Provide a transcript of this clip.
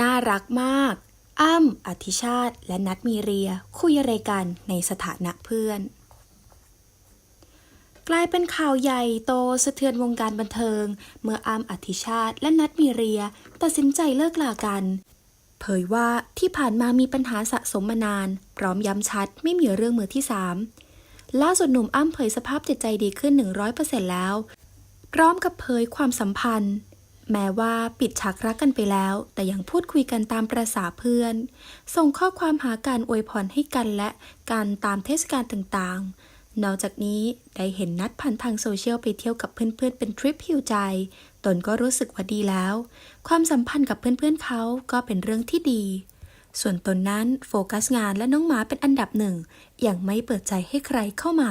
น่ารักมาก อ้ำอธิชาติ และนัดมีเรีย คุยอะไรกันในสถานะเพื่อน กลายเป็นข่าวใหญ่โตสะเทือนวงการบันเทิง เมื่ออ้ำอธิชาติ และนัดมีเรีย ตัดสินใจเลิกลากัน เผยว่าที่ผ่านมามีปัญหาสะสมมานาน พร้อมย้ำชัดไม่มีเรื่องมือที่สามล่าสุดหนุ่มอ้ำเผยสภาพจิตใจดีขึ้น 100%แล้ว พร้อมกับเผยความสัมพันธ์ แม้ว่าปิดฉากรักกันไปแล้ว แต่ยังพูดคุยกันตามประษาเพื่อน ส่งข้อความหาการอวยพรให้กันและการตามเทศกาลต่างๆ นอกจากนี้ได้เห็นนัดผ่านทางโซเชียลไปเที่ยวกับเพื่อนๆ เป็นทริปฮิวใจ ตนก็รู้สึกว่าดีแล้ว ความสัมพันธ์กับเพื่อนๆเขาก็เป็นเรื่องที่ดี ส่วนตนนั้นโฟกัสงานและน้องหมาเป็นอันดับหนึ่งยังไม่เปิดใจให้ใครเข้ามา